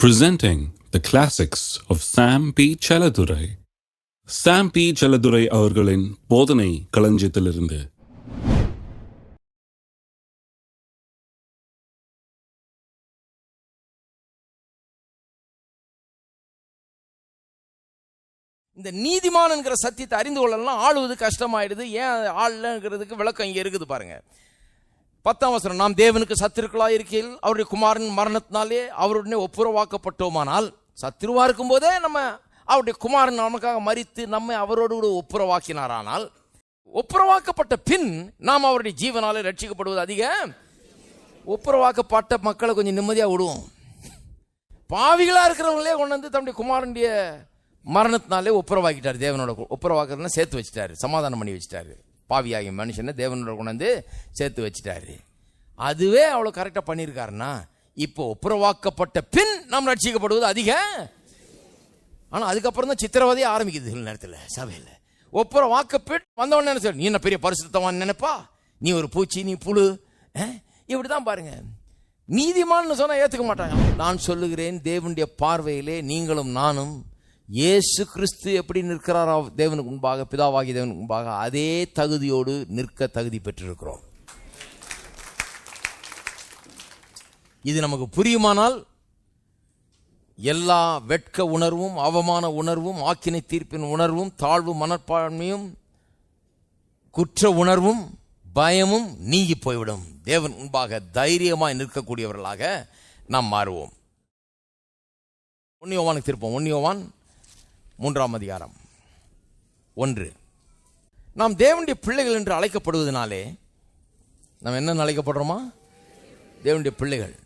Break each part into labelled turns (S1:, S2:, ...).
S1: presenting the classics of Sam P. Chaladurai. Sam P. Chaladurai அவர்களின் போதனை களஞ்சியத்திலிருந்து
S2: இந்த நீதிமான் என்கிற சத்தியத்தை அறிந்து கொள்ளலாம் ஆளுவது கஷ்டமாயிடுது ஏன் ஆளுங்கிறதுக்கு விளக்கம் இங்கே இருக்குது பாருங்க பத்தாம் வசனம் நாம் தேவனுக்கு சத்துருக்களாக இருக்கையில் அவருடைய குமாரன் மரணத்தினாலே அவருடனே ஒப்புரவாக்கப்பட்டோமானால் சத்துருவா இருக்கும்போதே நம்ம அவருடைய குமாரன் நமக்காக மறித்து நம்மை அவரோடு கூட ஒப்புரவாக்கினாரானால் ஒப்புரவாக்கப்பட்ட பின் நாம் அவருடைய ஜீவனாலே ரட்சிக்கப்படுவது அதிக. ஒப்புரவாக்கப்பட்ட மக்களை கொஞ்சம் நிம்மதியாக விடுவோம். பாவிகளாக இருக்கிறவங்களே கொண்டு வந்து தம்முடைய குமாரனுடைய மரணத்தினாலே ஒப்புரவாக்கிட்டார் தேவனோட ஒப்புரவாக்குறதுனா சேர்த்து வச்சிட்டாரு சமாதானம் பண்ணி வச்சுட்டாரு. பாவியாகிய மனுஷனை தேவனோட கொண்டு வந்து சேர்த்து வச்சிட்டாரு. அதுவே அவ்வளோ கரெக்டாக பண்ணியிருக்காருன்னா இப்போ ஒப்புரவாக்கப்பட்ட பின் நாம் ரட்சிக்கப்படுவது அதிக. ஆனால் அதுக்கப்புறம் தான் சித்திரவதையே ஆரம்பிக்குது சில நேரத்தில் சபையில். ஒப்புற ஒப்புரவாக்கப்பட்டு வந்தவொடனே என்ன சொல்ற? நீ என்ன பெரிய பரிசுத்தவான் நினைப்பா? நீ ஒரு பூச்சி நீ புழு இப்படி தான் பாருங்க. நீதிமான்னு சொன்னால் ஏற்றுக்க மாட்டாங்க. நான் சொல்லுகிறேன் தேவனுடைய பார்வையிலே நீங்களும் நானும் இயேசு கிறிஸ்து எப்படி நிற்கிறாரோ தேவனுக்கு முன்பாக பிதாவாகி தேவனுக்கு முன்பாக அதே தகுதியோடு நிற்க தகுதி பெற்றிருக்கிறோம். இது நமக்கு புரியுமானால் எல்லா வெட்க உணர்வும் அவமான உணர்வும் ஆக்கினை தீர்ப்பின் உணர்வும் தாழ்வு மனப்பான்மையும் குற்ற உணர்வும் பயமும் நீங்கி போய்விடும். தேவன் முன்பாக தைரியமாய் நிற்கக்கூடியவர்களாக நாம் மாறுவோம். ஒன்னியோவானுக்கு திருப்போம். ஒன்னியோவான் மூன்றாம் அதிகாரம். ஒன்று. நாம் தேவனுடைய பிள்ளைகள் என்று அழைக்கப்படுவதனாலே நாம் என்ன அழைக்கப்படுறோமா? தேவனுடைய பிள்ளைகள்.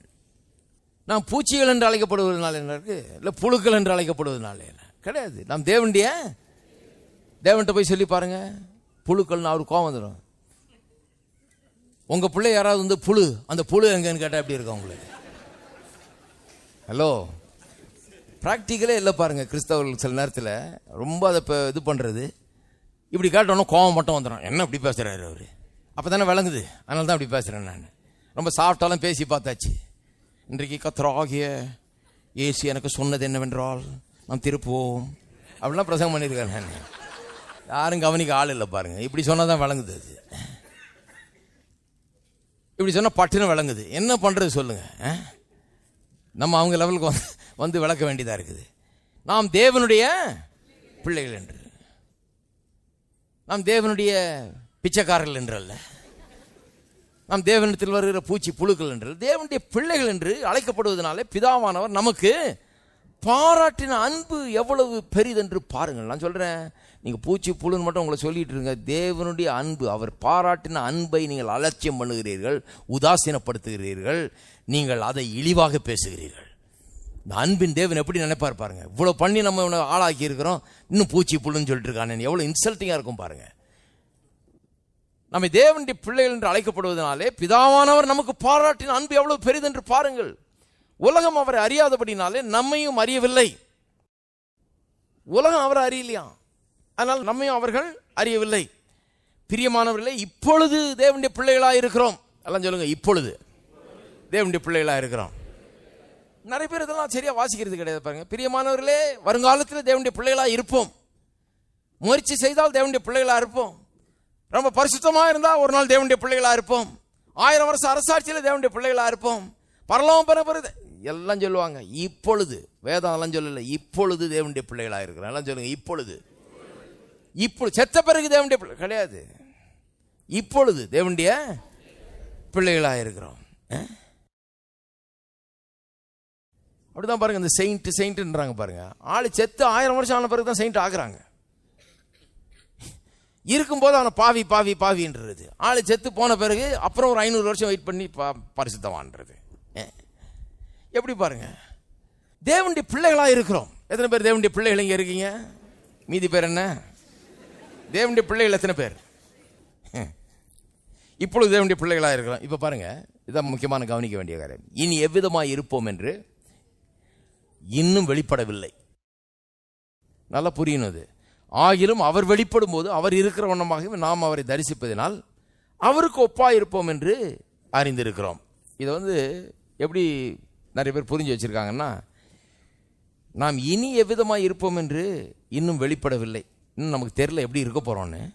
S2: நாம் பூச்சிகள் என்று அழைக்கப்படுவதனால என்ன இருக்கு? இல்லை புழுக்கள் என்று அழைக்கப்படுவதனால என்ன? கிடையாது. நாம் தேவனுடைய தேவன்கிட்ட போய் சொல்லி பாருங்க. புழுக்கள்னு அவருக்கு கோவம் வந்துடும் உங்கள் பிள்ளை யாராவது வந்து புழு அந்த புழு எங்கன்னு கேட்டால் எப்படி இருக்கும் உங்களுக்கு? ஹலோ ப்ராக்டிக்கலே இல்லை பாருங்கள் கிறிஸ்தவர்கள் சில நேரத்தில் ரொம்ப அதை இப்போ இது பண்ணுறது இப்படி கேட்டோன்னா கோவம் மட்டும் வந்துடும் என்ன இப்படி பேசுகிறாரு அவர்? அப்போ தானே விளங்குது. அதனால தான் அப்படி பேசுகிறேன் நான். ரொம்ப சாஃப்டாலாம் பேசி பார்த்தாச்சு. இன்றைக்கு கத்தராகிய ஏசி எனக்கு சொன்னது என்னவென்றால் நாம் திருப்புவோம். அப்படிலாம் பிரசங்கம் பண்ணியிருக்கேன் நான். யாரும் கவனிக்க ஆள் இல்லை பாருங்கள் இப்படி சொன்னால் தான் விளங்குது அது. இப்படி சொன்னால் பட்டுன்னு விளங்குது. என்ன பண்ணுறது சொல்லுங்கள் நம்ம அவங்க லெவலுக்கு வந்து வந்து விளக்க வேண்டியதாக இருக்குது. நாம் தேவனுடைய பிள்ளைகள் என்று. நாம் தேவனுடைய பிச்சைக்காரர்கள் என்று அல்ல. நாம் தேவனிடத்தில் வருகிற பூச்சி புழுக்கள் என்று தேவனுடைய பிள்ளைகள் என்று அழைக்கப்படுவதனாலே பிதாவானவர் நமக்கு பாராட்டின அன்பு எவ்வளவு பெரிதென்று பாருங்கள். நான் சொல்கிறேன் நீங்கள் பூச்சி புழுன்னு மட்டும் உங்களை சொல்லிட்டு இருங்க. தேவனுடைய அன்பு அவர் பாராட்டின அன்பை நீங்கள் அலட்சியம் பண்ணுகிறீர்கள் உதாசீனப்படுத்துகிறீர்கள் நீங்கள் அதை இழிவாக பேசுகிறீர்கள். இந்த அன்பின் தேவன் எப்படி நினைப்பார் பாருங்க. இவ்வளோ பண்ணி நம்ம இவனை ஆளாக்கி இருக்கிறோம். இன்னும் பூச்சி புல்லுன்னு சொல்லிட்டு இருக்கானு எவ்வளோ இன்சல்ட்டிங்காக இருக்கும் பாருங்க. நம்மை தேவனுடைய பிள்ளைகள் என்று அழைக்கப்படுவதனாலே பிதாவானவர் நமக்கு பாராட்டின அன்பு எவ்வளவு பெரிதென்று பாருங்கள். உலகம் அவரை அறியாதபடினாலே நம்மையும் அறியவில்லை. உலகம் அவரை அறியலையா? அதனால் நம்மையும் அவர்கள் அறியவில்லை. பிரியமானவர்களே இப்பொழுது தேவனுடைய பிள்ளைகளாக இருக்கிறோம் எல்லாம் சொல்லுங்க இப்பொழுது. தேவனுடைய பிள்ளைகளாக இருக்கிறோம் நிறைய பேர் இதெல்லாம் சரியாக வாசிக்கிறது கிடையாது பாருங்க. பிரியமானவர்களே வருங்காலத்தில் தேவனுடைய பிள்ளைகளாக இருப்போம். முயற்சி செய்தால் தேவனுடைய பிள்ளைகளாக இருப்போம். ரொம்ப பரிசுத்தமாக இருந்தால் ஒரு நாள் தேவனுடைய பிள்ளைகளாக இருப்போம். ஆயிரம் வருஷம் அரசாட்சியில் தேவனுடைய பிள்ளைகளாக இருப்போம். பரலோகம் பெற எல்லாம் சொல்லுவாங்க. இப்பொழுது வேதம் எல்லாம் சொல்லல. இப்பொழுது தேவனுடைய பிள்ளைகளாக இருக்கிறோம் எல்லாம் சொல்லுங்க. இப்பொழுது. இப்பொழுது செத்த பிறகு தேவனுடைய பிள்ளை கிடையாது. இப்பொழுது தேவனுடைய பிள்ளைகளாக இருக்கிறோம். அப்படிதான் பாருங்க இந்த செயின்ட் செயின்ட்ன்றாங்க பாருங்க. ஆள் செத்து ஆயிரம் வருஷம் ஆன பிறகு தான் செயின்ட் ஆகுறாங்க. இருக்கும்போது அவனை பாவி பாவி பாவின்றது. ஆள் செத்து போன பிறகு அப்புறம் ஒரு ஐநூறு வருஷம் வெயிட் பண்ணி பா பரிசுத்தவான்றது. எப்படி பாருங்க? தேவனுடைய பிள்ளைகளாக இருக்கிறோம். எத்தனை பேர் தேவனுடைய பிள்ளைகள் இங்கே இருக்கீங்க? மீதி பேர் என்ன? தேவனுடைய பிள்ளைகள் எத்தனை பேர்? இப்பொழுது தேவனுடைய பிள்ளைகளாக இருக்கிறோம். இப்போ பாருங்கள் இதான் முக்கியமான கவனிக்க வேண்டிய காரியம். இனி எவ்விதமாக இருப்போம் என்று இன்னும் வெளிப்படவில்லை. நல்லா புரியணும் அது. ஆகிலும் அவர் வெளிப்படும் போது அவர் இருக்கிற வண்ணமாகவே நாம் அவரை தரிசிப்பதினால் அவருக்கு ஒப்பா இருப்போம் என்று அறிந்திருக்கிறோம். இதை வந்து எப்படி நிறைய பேர் புரிஞ்சு வச்சுருக்காங்கன்னா நாம் இனி எவ்விதமாக இருப்போம் என்று இன்னும் வெளிப்படவில்லை. இன்னும் நமக்கு தெரியல எப்படி இருக்க போகிறோன்னு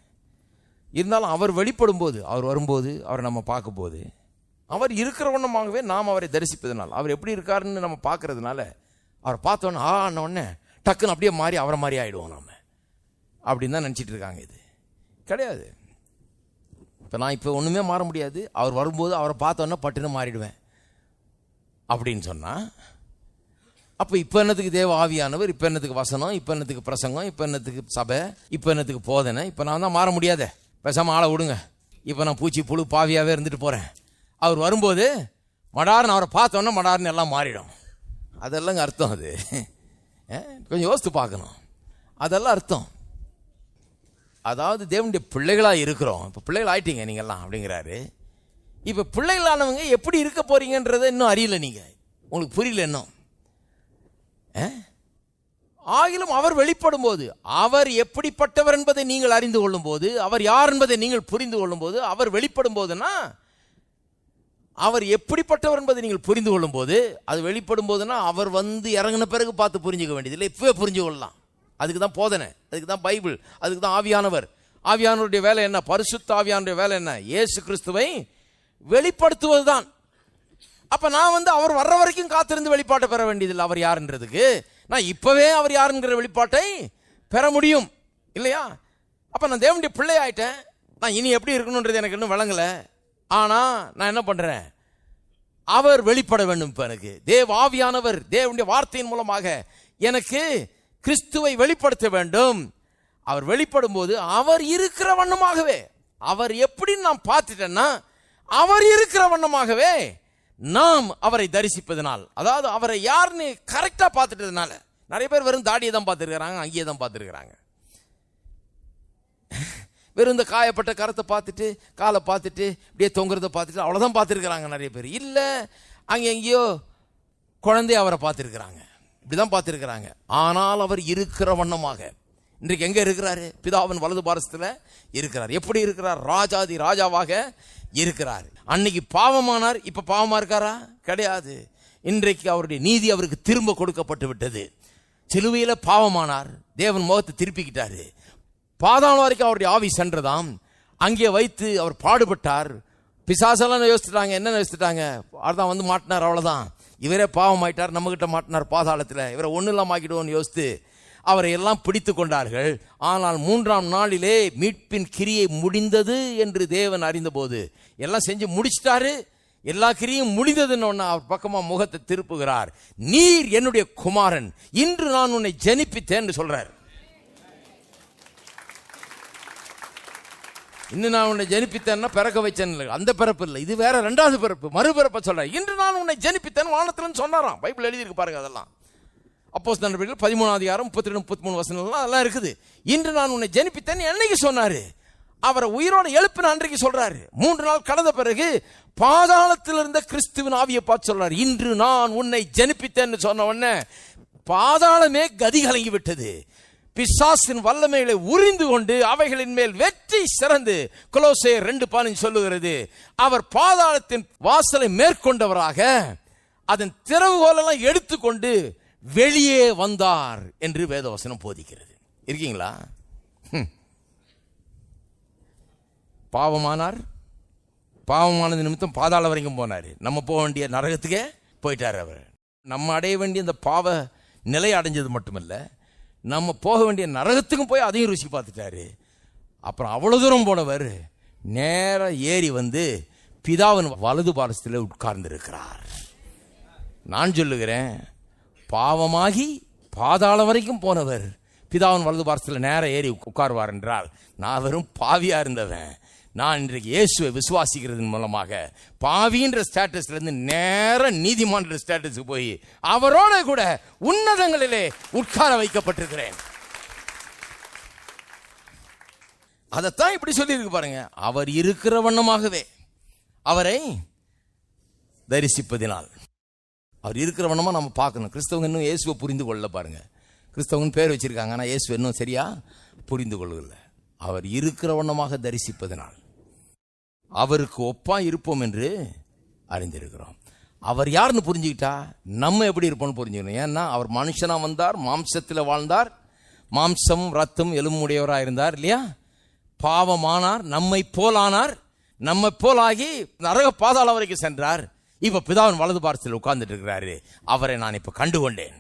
S2: இருந்தாலும் அவர் வெளிப்படும் போது அவர் வரும்போது அவரை நம்ம பார்க்கும்போது அவர் இருக்கிறவண்ணமாகவே நாம் அவரை தரிசிப்பதனால் அவர் எப்படி இருக்காருன்னு நம்ம பார்க்கறதுனால அவரை பார்த்தோன்னே ஆ அண்ண உடனே டக்குன்னு அப்படியே மாறி அவரை மாதிரி ஆகிடுவோம் நாம். அப்படின்னு தான் நினச்சிட்டு இருக்காங்க இது. கிடையாது. இப்போ நான் இப்போ ஒன்றுமே மாற முடியாது. அவர் வரும்போது அவரை பார்த்தோன்னே பட்டுன்னு மாறிடுவேன். அப்படின்னு சொன்னால் அப்போ இப்போ என்னத்துக்கு தேவ ஆவியானவர்? இப்போ என்னத்துக்கு வசனம்? இப்போ என்னத்துக்கு பிரசங்கம்? இப்போ என்னத்துக்கு சபை? இப்போ என்னத்துக்கு போதனை? இப்போ நான் தான் மாற முடியாதே. பேசாமல் ஆளை விடுங்க. இப்போ நான் பூச்சி புழு பாவியாகவே இருந்துட்டு போகிறேன் அவர் வரும்போது மடார்னு அவரை பார்த்தோன்னே மடார்னு எல்லாம் மாறிடும். அதெல்லாம் அர்த்தம் அது. ஏ, கொஞ்சம் யோசித்து பார்க்கணும். அதெல்லாம் அர்த்தம். அதாவது தேவனுடைய பிள்ளைகளாக இருக்கிறோம். இப்போ பிள்ளைகள் ஆயிட்டீங்க நீங்கள்லாம் அப்படிங்கிறாரு. இப்போ பிள்ளைகளானவங்க எப்படி இருக்க போறீங்கன்றதை இன்னும் அறியல நீங்கள் உங்களுக்கு புரியல இன்னும். ஆ? ஆகிலும் அவர் வெளிப்படும் போது அவர் எப்படிப்பட்டவர் என்பதை நீங்கள் அறிந்து கொள்ளும் போது அவர் யார் என்பதை நீங்கள் புரிந்து கொள்ளும் போது அவர் வெளிப்படும் போதுன்னா அவர் எப்படிப்பட்டவர் என்பதை நீங்கள் புரிந்து கொள்ளும் போது அது வெளிப்படும் போதுன்னா அவர் வந்து இறங்கின பிறகு பார்த்து புரிஞ்சுக்க வேண்டியதில்லை இப்பவே புரிஞ்சு கொள்ளலாம். அதுக்கு தான் போதனை அதுக்கு தான் பைபிள் அதுக்கு தான் ஆவியானவர். ஆவியானவருடைய வேலை என்ன? பரிசுத்த ஆவியானுடைய வேலை என்ன? ஏசு கிறிஸ்துவை வெளிப்படுத்துவதுதான். அப்போ நான் வந்து அவர் வர்ற வரைக்கும் காத்திருந்து வெளிப்பாட்டை பெற வேண்டியதில்லை அவர் யாருன்றதுக்கு? நான் இப்போவே அவர் யாருங்கிற வெளிப்பாட்டை பெற முடியும் இல்லையா? அப்போ நான் தேவனுடைய பிள்ளை ஆயிட்டேன் நான் இனி எப்படி இருக்கணுன்றது எனக்கு இன்னும் விளங்கலை. ஆனால் நான் என்ன பண்ணுறேன் அவர் வெளிப்பட வேண்டும் இப்போ எனக்கு தேவ ஆவியானவர் தேவனுடைய வார்த்தையின் மூலமாக எனக்கு கிறிஸ்துவை வெளிப்படுத்த வேண்டும். அவர் வெளிப்படும் போது அவர் இருக்கிற வண்ணமாகவே அவர் எப்படின்னு நான் பார்த்துட்டேன்னா அவர் இருக்கிற வண்ணமாகவே நாம் அவரை தரிசிப்பதனால். அதாவது அவரை யாருன்னு கரெக்டாக பார்த்துட்டதுனால. நிறைய பேர் வெறும் தாடியை தான் பார்த்துருக்குறாங்க அங்கேயே தான் பார்த்துருக்குறாங்க. வெறும் இந்த காயப்பட்ட கரத்தை பார்த்துட்டு காலை பார்த்துட்டு இப்படியே தொங்குறத பார்த்துட்டு அவ்வளோதான் பார்த்துருக்குறாங்க நிறைய பேர். இல்லை அங்கே எங்கேயோ குழந்தை அவரை பார்த்துருக்குறாங்க. இப்படிதான் பார்த்துருக்குறாங்க. ஆனால் அவர் இருக்கிற வண்ணமாக. இன்றைக்கு எங்கே இருக்கிறாரு? பிதாவின் வலது பாரசத்தில் இருக்கிறார். எப்படி இருக்கிறார்? ராஜாதி ராஜாவாக இருக்கிறார். அன்னைக்கு பாவமானார் இப்போ பாவமாக இருக்காரா? கிடையாது. இன்றைக்கு அவருடைய நீதி அவருக்கு திரும்ப கொடுக்கப்பட்டு விட்டது. சிலுவையில் பாவமானார். தேவன் முகத்தை திருப்பிக்கிட்டாரு. பாதாளம் வரைக்கும் அவருடைய ஆவி சென்றதாம். அங்கே வைத்து அவர் பாடுபட்டார். பிசாசெல்லாம் யோசிச்சுட்டாங்க என்ன யோசிச்சுட்டாங்க? அதான் வந்து மாட்டினார் அவ்வளோதான் இவரே பாவம் ஆயிட்டார் நம்மகிட்ட மாட்டினார் பாதாளத்தில். இவரை ஒன்றும் இல்லாமல் ஆக்கிடுவோம்னு யோசித்து அவரை எல்லாம் பிடித்து கொண்டார்கள். ஆனால் மூன்றாம் நாளிலே மீட்பின் கிரியை முடிந்தது என்று தேவன் அறிந்தபோது எல்லாம் செஞ்சு முடிச்சிட்டாரு. எல்லா கிரியும் முடிந்ததுன்னு அவர் பக்கமாக முகத்தை திருப்புகிறார். நீர் என்னுடைய குமாரன் இன்று நான் உன்னை ஜனிப்பித்தேன்னு சொல்றார். இன்னும் நான் உன்னை ஜனிப்பித்தேன்னா பிறக்க வச்சேன் இல்லை. அந்த பிறப்பு இல்லை. இது வேற ரெண்டாவது பிறப்பு. மறுபிறப்பை சொல்கிறேன் இன்று நான் உன்னை ஜனிப்பித்தேன் வானத்துலன்னு சொன்னாராம். பைபிள் எழுதியிருக்கு பாருங்க அதெல்லாம். அப்போஸ் நடவடிக்கைகள் பதிமூணாவது அதிகாரம் முப்பத்தி ரெண்டு முப்பத்தி மூணு வசனம்லாம் அதெல்லாம் இருக்குது. இன்று நான் உன்னை ஜனிப்பித்தேன் என்னைக்கு சொன்னார்? அவரை உயிரோடு எழுப்பின அன்றைக்கு சொல்றாரு. மூன்று நாள் கடந்த பிறகு பாதாளத்தில் இருந்த கிறிஸ்துவின் ஆவியை பார்த்து சொல்றாரு. இன்று நான் உன்னை ஜனிப்பித்தேன்னு சொன்ன உடனே பாதாளமே கதி கலங்கி விட்டது. பிசாசின் வல்லமைகளை உறிந்து கொண்டு அவைகளின் மேல் வெற்றி சிறந்து குலோசே ரெண்டு பாலின் சொல்லுகிறது. அவர் பாதாளத்தின் வாசலை மேற்கொண்டவராக அதன் திறவுகோலெல்லாம் எடுத்துக்கொண்டு வெளியே வந்தார் என்று வேதவசனம் போதிக்கிறது. இருக்கீங்களா? பாவமானார். பாவமானது நிமித்தம் பாதாள வரைக்கும் போனார். நம்ம போக வேண்டிய நரகத்துக்கே போயிட்டார் அவர். நம்ம அடைய வேண்டிய இந்த பாவ நிலை அடைஞ்சது மட்டுமில்லை நம்ம போக வேண்டிய நரகத்துக்கும் போய் அதையும் ருசி பார்த்துட்டாரு. அப்புறம் அவ்வளோ தூரம் போனவர் நேராக ஏறி வந்து பிதாவின் வலது பாரசத்தில் உட்கார்ந்திருக்கிறார். நான் சொல்லுகிறேன் பாவமாகி பாதாளம் வரைக்கும் போனவர் பிதாவின் வலது பாரசத்தில் நேரம் ஏறி உட்காருவார் என்றால் நான் வெறும் பாவியாக இருந்தவன். நான் இன்றைக்கு இயேசுவை விசுவாசிக்கிறதன் மூலமாக பாவின்ற ஸ்டேட்டஸ்லேருந்து நேர நீதிமான்ற ஸ்டேட்டஸுக்கு போய் அவரோட கூட உன்னதங்களிலே உட்கார வைக்கப்பட்டிருக்கிறேன். அதைத்தான் இப்படி சொல்லியிருக்கு பாருங்க. அவர் இருக்கிற வண்ணமாகவே அவரை தரிசிப்பதினால். அவர் இருக்கிற வண்ணமாக நம்ம பார்க்கணும். கிறிஸ்தவங்க இன்னும் இயேசுவை புரிந்து கொள்ள பாருங்க. கிறிஸ்தவன் பேர் வச்சிருக்காங்க ஆனால் இயேசு இன்னும் சரியா புரிந்து கொள்ளவில்லை. அவர் இருக்கிற வண்ணமாக தரிசிப்பதனால். அவருக்கு ஒப்பா இருப்போம் என்று அறிந்திருக்கிறோம். அவர் யாருன்னு புரிஞ்சுக்கிட்டா நம்ம எப்படி இருப்போம்னு புரிஞ்சுக்கணும். ஏன்னா அவர் மனுஷனாக வந்தார் மாம்சத்தில் வாழ்ந்தார் மாம்சம் ரத்தம் எலும்புடையவராக இருந்தார் இல்லையா? பாவமானார் நம்மை போலானார் நம்மை போலாகி நரக பாதாளம் வரைக்கும் சென்றார். இப்போ பிதாவின் வலது பாரத்தில் உட்கார்ந்துட்டு இருக்கிறாரு. அவரை நான் இப்போ கண்டு கொண்டேன்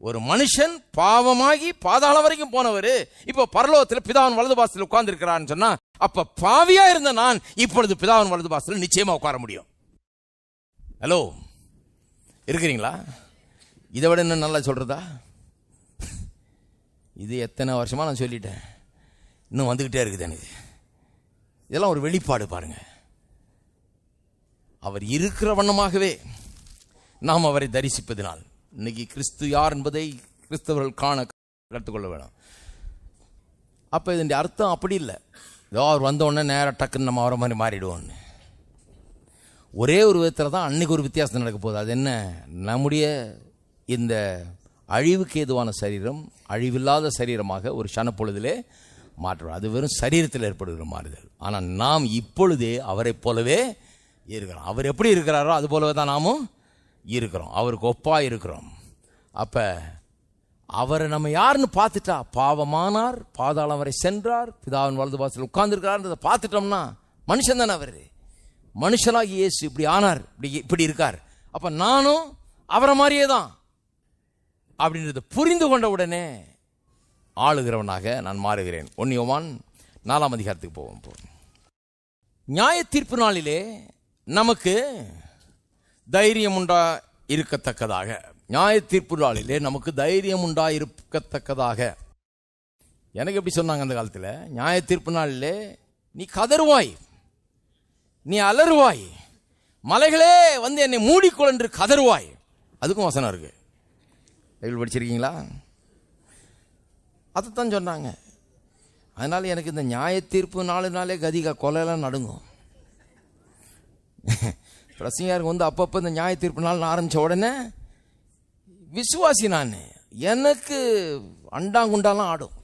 S2: ஒரு மனுஷன் பாவமாகி பாதாளம் வரைக்கும் போனவர் இப்போ பரலோகத்தில் பிதாவின் வலது பாசத்தில் உட்கார்ந்துருக்கிறான்னு சொன்னால் அப்ப பாவியா இருந்த நான் இப்பொழுது பிதாவின் வலது பாசத்தில் நிச்சயமா உட்கார முடியும். ஹலோ இருக்கிறீங்களா? இதை விட என்ன நல்லா சொல்றதா? இது எத்தனை வருஷமா நான் சொல்லிட்டேன். இன்னும் வந்துகிட்டே இருக்குது எனக்கு. இதெல்லாம் ஒரு வெளிப்பாடு பாருங்க. அவர் இருக்கிற வண்ணமாகவே நாம் அவரை தரிசிப்பதினால். இன்னைக்கு கிறிஸ்து யார் என்பதை கிறிஸ்தவர்கள் காண கற்றுக்கொள்ள வேணும். அப்போ இதனுடைய அர்த்தம் அப்படி இல்லை. ஏதோ அவர் வந்தோடனே நேராக டக்குன்னு நம்ம வர மாதிரி மாறிடுவோம்னு. ஒரே ஒரு விதத்தில் தான் அன்றைக்கி ஒரு வித்தியாசம் நடக்க போகுது. அது என்ன? நம்முடைய இந்த அழிவுக்கு ஏதுவான சரீரம் அழிவில்லாத சரீரமாக ஒரு சனப்பொழுதிலே மாற்றம் அது வெறும் சரீரத்தில் ஏற்படுகிற மாறுதல். ஆனால் நாம் இப்பொழுதே அவரைப் போலவே இருக்கிறோம். அவர் எப்படி இருக்கிறாரோ அது போலவே தான் நாமும் இருக்கிறோம். அவருக்கு ஒப்பாக இருக்கிறோம். அப்போ அவரை நம்ம யாருன்னு பார்த்துட்டா பாவமானார் பாதாளம் வரை சென்றார் பிதாவின் வலது பாசத்தில் உட்கார்ந்துருக்கிறார்ன்றதை பார்த்துட்டோம்னா மனுஷன் தானே அவர். மனுஷனாகி இயேசு இப்படி ஆனார் இப்படி இப்படி இருக்கார். அப்போ நானும் அவரை மாதிரியே தான். அப்படின்றத புரிந்து கொண்ட உடனே ஆளுகிறவனாக நான் மாறுகிறேன். ஒன்னியோவான் நாலாம் அதிகாரத்துக்கு போவோம் போ நியாய தீர்ப்பு நாளிலே நமக்கு தைரியம் உண்டா இருக்கத்தக்கதாக? நியாய தீர்ப்பு நாளிலே நமக்கு தைரியம் உண்டாயிருக்கத்தக்கதாக. எனக்கு எப்படி சொன்னாங்க அந்த காலத்தில்? நியாய தீர்ப்பு நாளிலே நீ கதறுவாய் நீ அலறுவாய் மலைகளே வந்து என்னை மூடிக்கொள்ளன்று கதறுவாய். அதுக்கும் வசனம் இருக்கு. பைபிள் படிச்சிருக்கீங்களா? அதைத்தான் சொன்னாங்க. அதனால எனக்கு இந்த நியாய தீர்ப்பு நாலு நாளே கதிகா கொலையெல்லாம் நடுங்கும். பிரசங்காருக்கு வந்து அப்பப்போ இந்த நியாய தீர்ப்பு நாள் ஆரம்பித்த உடனே விசுவாசி நான் எனக்கு அண்டாங்குண்டாலாம் ஆடும்.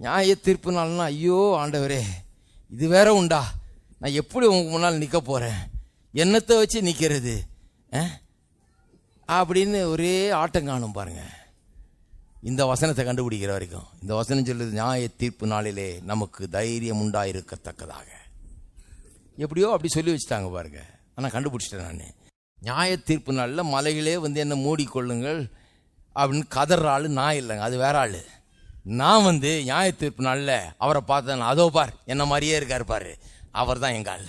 S2: நியாய தீர்ப்பு நாள்னா ஐயோ ஆண்டவரே இது வேற உண்டா? நான் எப்படி உங்க முன்னால் நிற்க போகிறேன் என்னத்தை வச்சு நிற்கிறது அப்படின்னு ஒரே ஆட்டம் காணும் பாருங்க. இந்த வசனத்தை கண்டுபிடிக்கிற வரைக்கும் இந்த வசனம் சொல்லுது நியாய தீர்ப்பு நாளிலே நமக்கு தைரியம் உண்டாயிருக்கத்தக்கதாக. எப்படியோ அப்படி சொல்லி வச்சுட்டாங்க பாருங்க. ஆனால் கண்டுபிடிச்சிட்டேன் நான். நியாய தீர்ப்பு நாளில் மலைகளே வந்து என்ன மூடிக்கொள்ளுங்கள் அப்படின்னு கதற ஆள் நான் இல்லைங்க அது வேற ஆள். நான் வந்து நியாய தீர்ப்பு நாளில் அவரை பார்த்தேன் அதோ பார் என்ன மாதிரியே இருக்கார் பாரு அவர் தான் எங்கள் ஆள்.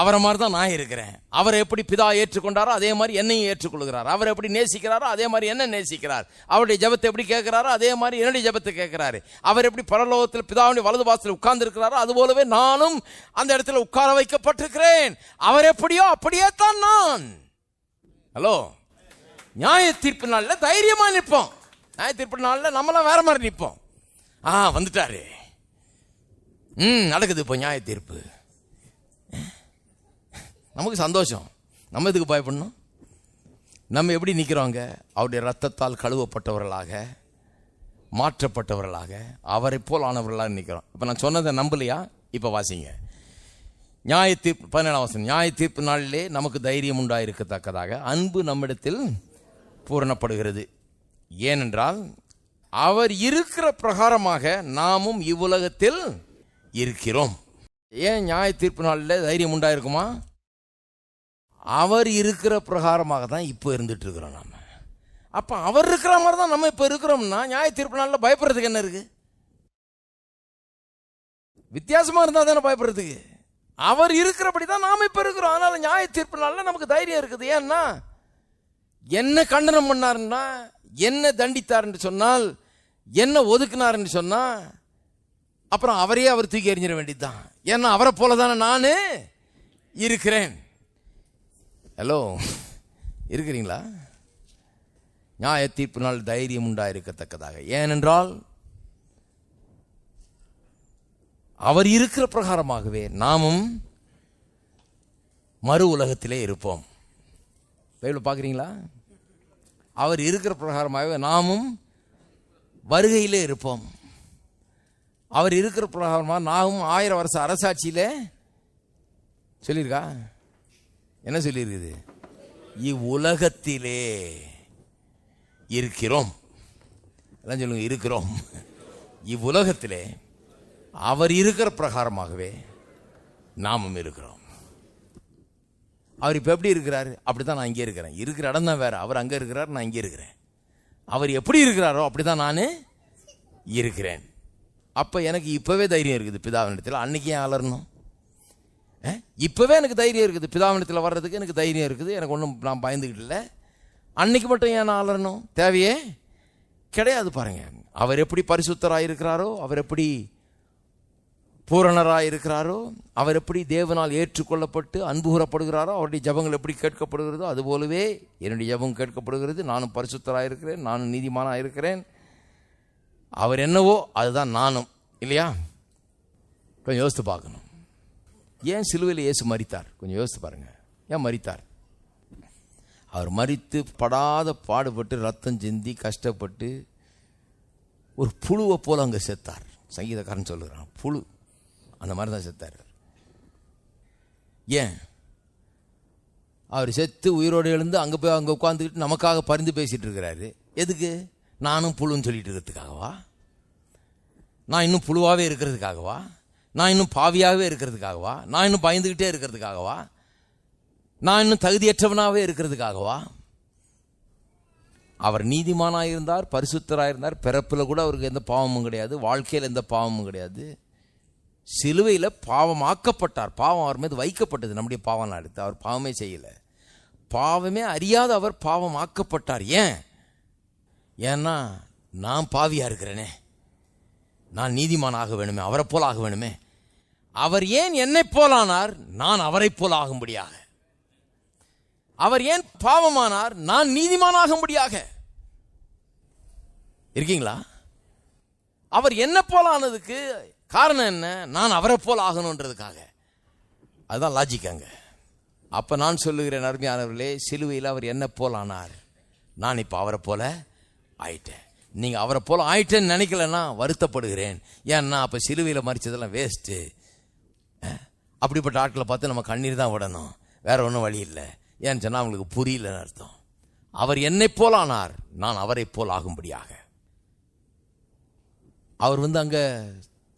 S2: அவரை மாதிரி தான் நான் இருக்கிறேன். அவர் எப்படி பிதா ஏற்றுக்கொண்டாரோ அதே மாதிரி என்னையும் ஏற்றுக்கொள்கிறார். அவர் எப்படி நேசிக்கிறாரோ அதே மாதிரி என்ன நேசிக்கிறார். அவருடைய ஜெபத்தை எப்படி கேட்கிறாரோ அதே மாதிரி என்னுடைய ஜெபத்தை கேட்கிறாரு. அவர் எப்படி பரலோகத்தில் பிதாவுடைய வலது பாசத்தில் உட்கார்ந்து இருக்கிறாரோ அது போலவே நானும் அந்த இடத்துல உட்கார வைக்கப்பட்டிருக்கிறேன். அவர் எப்படியோ அப்படியே தான் நான். ஹலோ? நியாய தீர்ப்பு நாளில் தைரியமா நிற்போம். நியாய தீர்ப்பு நாளில் நம்மளாம் வேற மாதிரி நிற்போம். ஆ வந்துட்டாரு. ம் நடக்குது இப்போ நியாய தீர்ப்பு நமக்கு சந்தோஷம். நம்ம எதுக்கு பயப்படணும்? நம்ம எப்படி நிற்கிறோங்க அவருடைய ரத்தத்தால் கழுவப்பட்டவர்களாக மாற்றப்பட்டவர்களாக அவரை போல் ஆனவர்களாக நிற்கிறோம் இப்போ நான் சொன்னதை நம்பலையா? இப்போ வாசிங்க. நியாய தீர்ப்பு பதினேழாம் வசனம். நியாய தீர்ப்பு நாளிலே நமக்கு தைரியம் உண்டாயிருக்கத்தக்கதாக. அன்பு நம்மிடத்தில் பூரணப்படுகிறது. ஏனென்றால் அவர் இருக்கிற பிரகாரமாக நாமும் இவ்வுலகத்தில் இருக்கிறோம். ஏன் நியாய தீர்ப்பு நாளில் தைரியம் உண்டாயிருக்குமா? அவர் இருக்கிற பிரகாரமாக தான் இப்போ இருந்துட்டு இருக்கிறோம் அப்போ அவர் இருக்கிற மாதிரி தான் நம்ம இப்போ இருக்கிறோம்னா நியாய தீர்ப்பு நாளில் பயப்படுறதுக்கு என்ன இருக்கு? வித்தியாசமாக இருந்தால் தானே பயப்படுறதுக்கு. அவர் இருக்கிறபடி தான் நாம் இப்போ இருக்கிறோம். அதனால் நியாய தீர்ப்பு நாளில் நமக்கு தைரியம் இருக்குது. ஏன்னா என்ன கண்டனம் பண்ணாருன்னா என்ன தண்டித்தார் என்று சொன்னால் என்ன ஒதுக்குனார் சொன்னால் அப்புறம் அவரையே அவர் தூக்கி எறிஞ்சிட வேண்டியதுதான். ஏன்னா அவரை போல தானே நான் இருக்கிறேன். ஹலோ இருக்கிறீங்களா? நியாய தீர்ப்பு நாள் தைரியம் உண்டாயிருக்கத்தக்கதாக. ஏனென்றால் அவர் இருக்கிற பிரகாரமாகவே நாமும் மறு உலகத்திலே இருப்போம். பைபிள் பார்க்குறீங்களா? அவர் இருக்கிற பிரகாரமாகவே நாமும் வருகையிலே இருப்போம். அவர் இருக்கிற பிரகாரமாக நாமும் ஆயிரம் வருஷம் அரசாட்சியிலே சொல்லியிருக்கா? என்ன சொல்லியிருக்குது? இவ்வுலகத்திலே இருக்கிறோம். எல்லாம் சொல்லுங்க இருக்கிறோம். இவ்வுலகத்திலே அவர் இருக்கிற பிரகாரமாகவே நாமும் இருக்கிறோம். அவர் இப்போ எப்படி இருக்கிறார்? அப்படி தான் நான் இங்கே இருக்கிறேன். இருக்கிற இடம் தான் வேறு. அவர் அங்கே இருக்கிறார் நான் இங்கே இருக்கிறேன். அவர் எப்படி இருக்கிறாரோ அப்படி தான் நான் இருக்கிறேன். அப்போ எனக்கு இப்போவே தைரியம் இருக்குது பிதாவினிடத்தில். அன்றைக்கி ஏன் அலறணும்? இப்போவே எனக்கு தைரியம் இருக்குது. பிதாவினத்தில் வர்றதுக்கு எனக்கு தைரியம் இருக்குது. எனக்கு ஒன்றும் நான் பயந்துக்கிட்டு இல்லை. அன்னைக்கு மட்டும் ஏன் நான் அலறணும்? தேவையே? கிடையாது பாருங்க. அவர் எப்படி பரிசுத்தராக இருக்கிறாரோ அவர் எப்படி பூரணராக இருக்கிறாரோ அவர் எப்படி தேவனால் ஏற்றுக்கொள்ளப்பட்டு அன்பு கூறப்படுகிறாரோ அவருடைய ஜபங்கள் எப்படி கேட்கப்படுகிறதோ அதுபோலவே என்னுடைய ஜபம் கேட்கப்படுகிறது. நானும் பரிசுத்தராக இருக்கிறேன் நானும் நீதிமானாக இருக்கிறேன் அவர் என்னவோ அதுதான் நானும். இல்லையா? கொஞ்சம் யோசித்து பார்க்கணும். ஏன் சிலுவையில் இயேசு மறித்தார் கொஞ்சம் யோசித்து பாருங்கள் ஏன் மறித்தார் அவர் மறித்து படாத பாடுபட்டு ரத்தம் சிந்தி கஷ்டப்பட்டு ஒரு புழுவை போல் அங்கே செத்தார். சங்கீதக்காரன் சொல்லுகிறான் புழு. அந்த மாதிரி தான் செத்தார் ஏன்? அவர் செத்து உயிரோடு எழுந்து அங்கே போய் அங்கே உட்காந்துக்கிட்டு நமக்காக பரிந்து பேசிகிட்டு இருக்கிறாரு. எதுக்கு? நானும் புழுன்னு சொல்லிட்டு இருக்கிறதுக்காகவா? நான் இன்னும் புழுவாகவே இருக்கிறதுக்காகவா? நான் இன்னும் பாவியாகவே இருக்கிறதுக்காகவா? நான் இன்னும் பயந்துக்கிட்டே இருக்கிறதுக்காகவா? நான் இன்னும் தகுதியற்றவனாகவே இருக்கிறதுக்காகவா? அவர் நீதிமானாக இருந்தார் பரிசுத்தராக இருந்தார் பிறப்பில் கூட அவருக்கு எந்த பாவமும் கிடையாது வாழ்க்கையில் எந்த பாவமும் கிடையாது. சிலுவையில் பாவமாக்கப்பட்டார். பாவம் அவர் மீது வைக்கப்பட்டது. நம்முடைய பாவம் எடுத்து அவர் பாவமே செய்யலை. பாவமே அறியாத அவர் பாவமாக்கப்பட்டார். ஏன்? ஏன்னா நான் பாவியாக இருக்கிறேனே. நான் நீதிமான் ஆக வேணுமே அவரை போல் ஆக வேணுமே. அவர் ஏன் என்னை போலானார்? நான் அவரை போல் ஆகும்படியாக. அவர் ஏன் பாவமானார்? நான் நீதிமானாகும்படியாக. இருக்கீங்களா? அவர் என்ன போல ஆனதுக்கு காரணம் என்ன? நான் அவரை போல் ஆகணுன்றதுக்காக. அதுதான் லாஜிக் அங்க. அப்ப நான் சொல்லுகிறேன் அருமையானவர்களே சிலுவையில் அவர் என்ன போல் ஆனார் நான் இப்போ அவரை போல ஆயிட்டேன். நீங்க அவரை போல ஆயிட்டேன்னு நினைக்கலன்னா வருத்தப்படுகிறேன். ஏன்னா அப்ப சிலுவையில் மறிச்சதெல்லாம் வேஸ்ட்டு அப்படிப்பட்ட ஆட்களை பார்த்து நம்ம கண்ணீர் தான் விடணும். வேற ஒன்றும் வழி இல்லை. ஏன்னு சொன்னால் அவங்களுக்கு புரியலன்னு அர்த்தம். அவர் என்னை போல் ஆனார். நான் அவரை போல் ஆகும்படியாக. அவர் வந்து அங்கே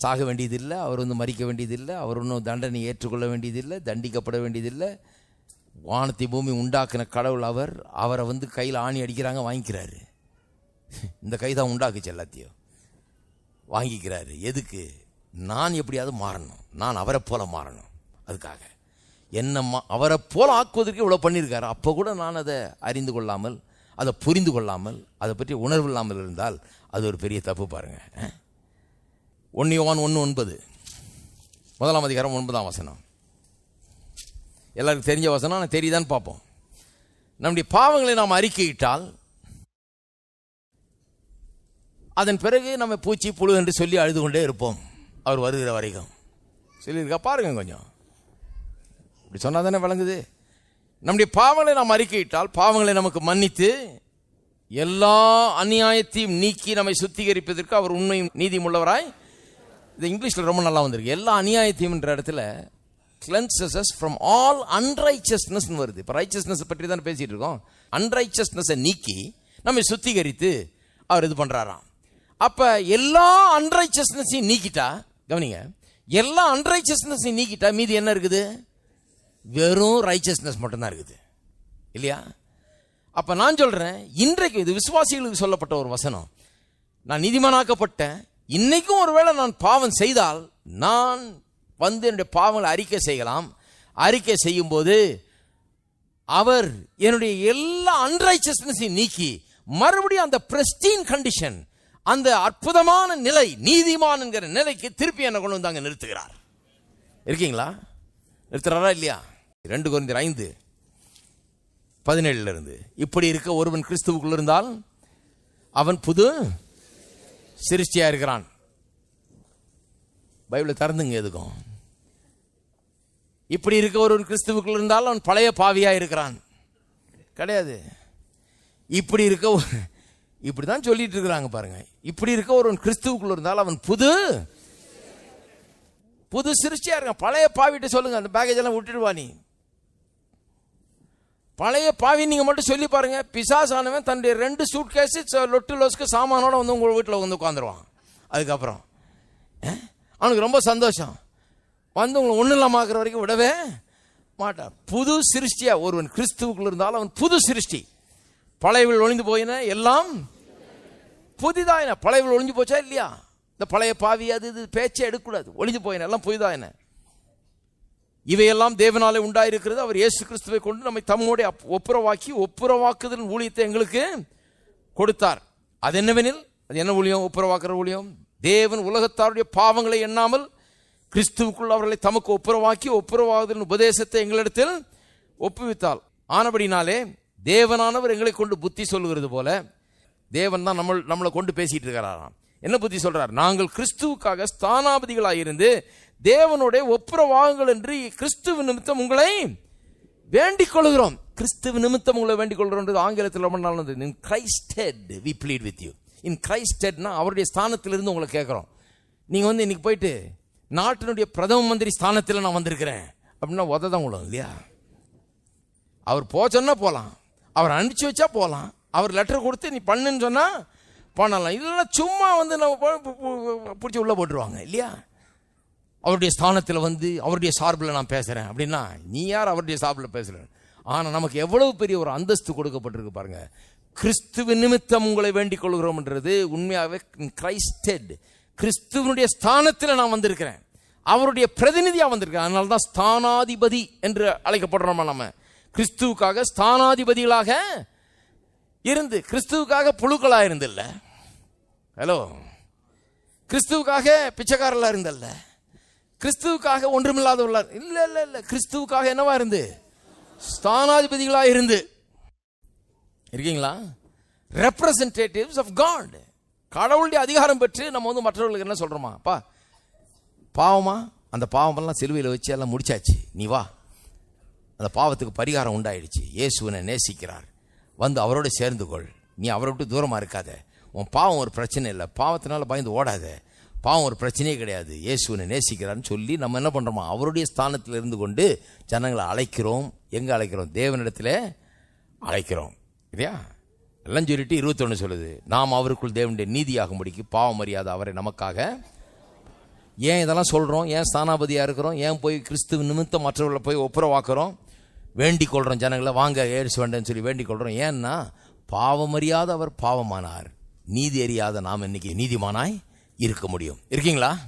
S2: சாக வேண்டியதில்லை அவர் வந்து மறிக்க வேண்டியதில்லை அவர் ஒன்றும் தண்டனை ஏற்றுக்கொள்ள வேண்டியதில்லை தண்டிக்கப்பட வேண்டியதில்லை. வானத்தை பூமி உண்டாக்கின கடவுள் அவர். அவரை வந்து கையில் ஆணி அடிக்கிறாங்க வாங்கிக்கிறாரு. இந்த கை தான் உண்டாக்குச்சு எல்லாத்தையும். வாங்கிக்கிறாரு. எதுக்கு? நான் எப்படியாவது மாறணும். நான் அவரை போல மாறணும். அதுக்காக. என்னம்மா அவரை போல ஆக்குவதற்கு இவ்வளோ பண்ணியிருக்காரு. அப்போ கூட நான் அதை அறிந்து கொள்ளாமல் அதை புரிந்து கொள்ளாமல் அதை பற்றி உணர்வு இல்லாமல் இருந்தால் அது ஒரு பெரிய தப்பு பாருங்க. ஒன்று யோவான் ஒன்று ஒன்பது. முதலாம் அதிகாரம் ஒன்பதாம் வசனம். எல்லாருக்கும் தெரிஞ்ச வசனம் ஆனால் தெரியுதான்னு பார்ப்போம். நம்முடைய பாவங்களை நாம் அறிக்கையிட்டால் அதன் பிறகு நம்ம பூச்சி புழு என்று சொல்லி அழுது கொண்டே இருப்போம். அவர் வருகிற வரைக்கும். சொல்லியிருக்கா? பாருங்க கொஞ்சம். அப்படி சொன்னால் தானே விளங்குது? நம்முடைய பாவங்களை நாம் அறிக்கையிட்டால் பாவங்களை நமக்கு மன்னித்து எல்லா அநியாயத்தையும் நீக்கி நம்மை சுத்திகரிப்பதற்கு அவர் உண்மையும் நீதியும் உள்ளவராய் இது இங்கிலீஷில் ரொம்ப நல்லா வந்திருக்கு. எல்லா அநியாயத்தையும்ன்ற இடத்துல கிளன்சஸ் ஃப்ரம் ஆல் அன்ரைச்சஸ்னஸ் வருது. இப்போ ரைச்சஸ்னஸ் பற்றி தான் பேசிட்டு இருக்கோம். அன்ரைச்சஸ்னஸை நீக்கி நம்மை சுத்திகரித்து அவர் இது பண்ணுறாராம் அப்போ எல்லா அன்ரைச்சஸ்னஸையும் நீக்கிட்டா கவனிங்க எல்லா அன்ரைச்சஸ்னஸையும் நீக்கிட்டா மீதி என்ன இருக்குது? வெறும் ரைச்சஸ்னஸ் மட்டும்தான் இருக்குது. இல்லையா? அப்போ நான் சொல்கிறேன் இன்றைக்கு இது விசுவாசிகளுக்கு சொல்லப்பட்ட ஒரு வசனம். நான் நீதிமானாக்கப்பட்டேன். இன்னைக்கும் ஒருவேளை நான் பாவம் செய்தால் நான் வந்து என்னுடைய பாவங்களை அறிக்கை செய்யலாம். அறிக்கை செய்யும்போது அவர் என்னுடைய எல்லா அன்ரைச்சஸ்னஸையும் நீக்கி மறுபடியும் அந்த பிரஸ்டீன் கண்டிஷன் அந்த அற்புதமான நிலை நீதிமான் என்கிற நிலைக்கு திருப்பி என்னை கொண்டு வந்து அங்கே நிறுத்துகிறார். இருக்கீங்களா? நிறுத்துறாரா இல்லையா? ரெண்டு குறைந்த ஐந்து. பதினேழுல இருந்து இப்படி இருக்க ஒருவன் கிறிஸ்துவுக்குள் இருந்தால் அவன் புது சிருஷ்டியா இருக்கிறான். பைபிளை திறந்துங்க எதுக்கும். இப்படி இருக்க ஒருவன் கிறிஸ்துவுக்குள் இருந்தால் அவன் பழைய பாவியாக இருக்கிறான். கிடையாது. இப்படி இருக்க ஒரு- இப்படிதான் சொல்லிட்டு இருக்கிறாங்க பாருங்க. இப்படி இருக்க ஒருவன் கிறிஸ்துவுக்குள் இருந்தால் அவன் புது புது சிருஷ்டியா இருக்கான். பழைய பாவிட்டு சொல்லுங்க. அந்த பேக்கேஜ் எல்லாம் விட்டுடுவா நீ. பழைய பாவி நீங்கள் மட்டும் சொல்லி பாருங்க. பிசாசானவன் தன்னுடைய ரெண்டு சூட் கேஸு லொட்டு லோஸ்க்கு சாமானோட வந்து உங்கள் வீட்டில் வந்து உட்காந்துருவான் அதுக்கப்புறம் அவனுக்கு ரொம்ப சந்தோஷம். வந்து உங்களை ஒன்றும் இல்லாம வரைக்கும் விடவே மாட்டான். புது சிருஷ்டியாக ஒருவன் கிறிஸ்துவுக்குள்ள இருந்தாலும் அவன் புது சிருஷ்டி. பழையவில் ஒளிந்து போயின எல்லாம் புதிதாக என்ன பழையவில் ஒளிஞ்சு போச்சா இல்லையா? இந்த பழைய பாவி அது இது பேச்சே எடுக்கக்கூடாது. ஒளிஞ்சு போயின எல்லாம் புதிதாக என்ன இவையெல்லாம் தேவனாலே உண்டாயிருக்கிறது. அவர் இயேசு கிறிஸ்துவை கொண்டு நம்மை தம்மோடைய ஒப்புரவாக்கி ஒப்புரவாக்குதல் ஊழியத்தை எங்களுக்கு கொடுத்தார். அது என்னவெனில் அது என்ன ஊழியம்? ஒப்புரவாக்குற ஊழியம். தேவன் உலகத்தாருடைய பாவங்களை எண்ணாமல் கிறிஸ்துவுக்குள் அவர்களை தமக்கு ஒப்புரவாக்கி ஒப்புரவாகுதல் உபதேசத்தை எங்களிடத்தில் ஒப்புவித்தால். ஆனபடினாலே தேவனானவர் எங்களை கொண்டு புத்தி சொல்லுகிறது போல தேவன் தான் நம்ம நம்மளை கொண்டு பேசிகிட்டு இருக்கிறாராம். என்ன புத்தி சொல்றார்? நாங்கள் கிறிஸ்துவுக்காக ஸ்தானாபதிகளாக இருந்து தேவனுடைய ஒப்புரவாகுங்கள் என்று கிறிஸ்துவ நிமித்தம் உங்களை வேண்டிக் கொள்கிறோம். கிறிஸ்துவ நிமித்தம் உங்களை வேண்டிக் கொள்கிறோம் ஆங்கிலத்தில் ரொம்ப நாள் வந்து in Christ's stead we plead with you in கிரைஸ்டெட்னா அவருடைய ஸ்தானத்திலிருந்து உங்களை கேட்குறோம். நீங்கள் வந்து இன்னைக்கு போயிட்டு நாட்டினுடைய பிரதம மந்திரி ஸ்தானத்தில் நான் வந்திருக்கிறேன். அப்படின்னா உத தான் விடும் இல்லையா? அவர் போக போகலாம் அவர் அனுப்பிச்சி வச்சா போகலாம் அவர் லெட்டர் கொடுத்து நீ பண்ணுன்னு சொன்னால் பண்ணலாம். இல்லைன்னா சும்மா வந்து நம்ம பிடிச்சி உள்ளே போட்டுருவாங்க இல்லையா? அவருடைய ஸ்தானத்தில் வந்து அவருடைய சார்பில் நான் பேசுகிறேன் அப்படின்னா நீ யார் அவருடைய சார்பில் பேசுகிற ஆனால் நமக்கு எவ்வளவு பெரிய ஒரு அந்தஸ்து கொடுக்கப்பட்டிருக்கு பாருங்க. கிறிஸ்துவ நிமித்தம் உங்களை வேண்டிக் கொள்கிறோம்ன்றது உண்மையாகவே கிரைஸ்டெட் கிறிஸ்துவனுடைய ஸ்தானத்தில் நான் வந்திருக்கிறேன். அவருடைய பிரதிநிதியாக வந்திருக்கிறேன் அதனால தான் ஸ்தானாதிபதி என்று அழைக்கப்படுறோமா நம்ம கிறிஸ்துவுக்காக ஸ்தானாதிபதிகளாக இருந்து கிறிஸ்துவுக்காக புழுக்களாக இருந்தில்லை. ஹலோ கிறிஸ்துவுக்காக பிச்சைக்காரலாக இருந்தல்ல? கிறிஸ்துவுக்காக ஒன்றுமில்லாதவர்களா இல்லை இல்லை இல்லை. கிறிஸ்துவுக்காக என்னவா இருந்து? ஸ்தானாதிபதிகளாக இருந்து. இருக்கீங்களா? ரெப்ரசன்டேட்டிவ்ஸ் ஆஃப் காட் கடவுளுடைய அதிகாரம் பெற்று நம்ம வந்து மற்றவர்களுக்கு என்ன சொல்கிறோமா அப்பா பாவமா? அந்த பாவமெல்லாம் சிலுவையில் வச்சு எல்லாம் முடிச்சாச்சு. நீ வா. அந்த பாவத்துக்கு பரிகாரம் உண்டாயிடுச்சு. இயேசுவனை நேசிக்கிறார். வந்து அவரோட சேர்ந்து கொள். நீ அவரை விட்டு தூரமாக இருக்காத. உன் பாவம் ஒரு பிரச்சனை இல்லை. பாவத்தினால பயந்து ஓடாத. பாவம் ஒரு பிரச்சனையே கிடையாது. இயேசுவனை நேசிக்கிறான்னு சொல்லி நம்ம என்ன பண்ணுறோமா அவருடைய ஸ்தானத்தில் இருந்து கொண்டு ஜனங்களை அழைக்கிறோம். எங்கே அழைக்கிறோம்? தேவனிடத்தில் அழைக்கிறோம். இல்லையா? எல்லாம் சொல்லிட்டு இருபத்தொன்று சொல்லுது. நாம் அவருக்குள் தேவனுடைய நீதியாகும்படிக்கு பாவம் அறியாத அவரை நமக்காக ஏன் இதெல்லாம் சொல்கிறோம் ஏன் ஸ்தானாபதியாக இருக்கிறோம்? ஏன் போய் கிறிஸ்துவ நிமித்தம் மற்றவர்களை போய் ஒப்புரவாக்குறோம்? வேண்டிக் கொள்கிறோம் ஜனங்களை. வாங்க ஏறிச்சு வேண்டேன்னு சொல்லி வேண்டிக் கொள்கிறோம் ஏன்னா பாவம் அறியாத அவர் பாவமானார். நீதி அறியாத நாம் இன்னைக்கு நீதிமானாய் இருக்க முடியும். இருக்கீங்களா?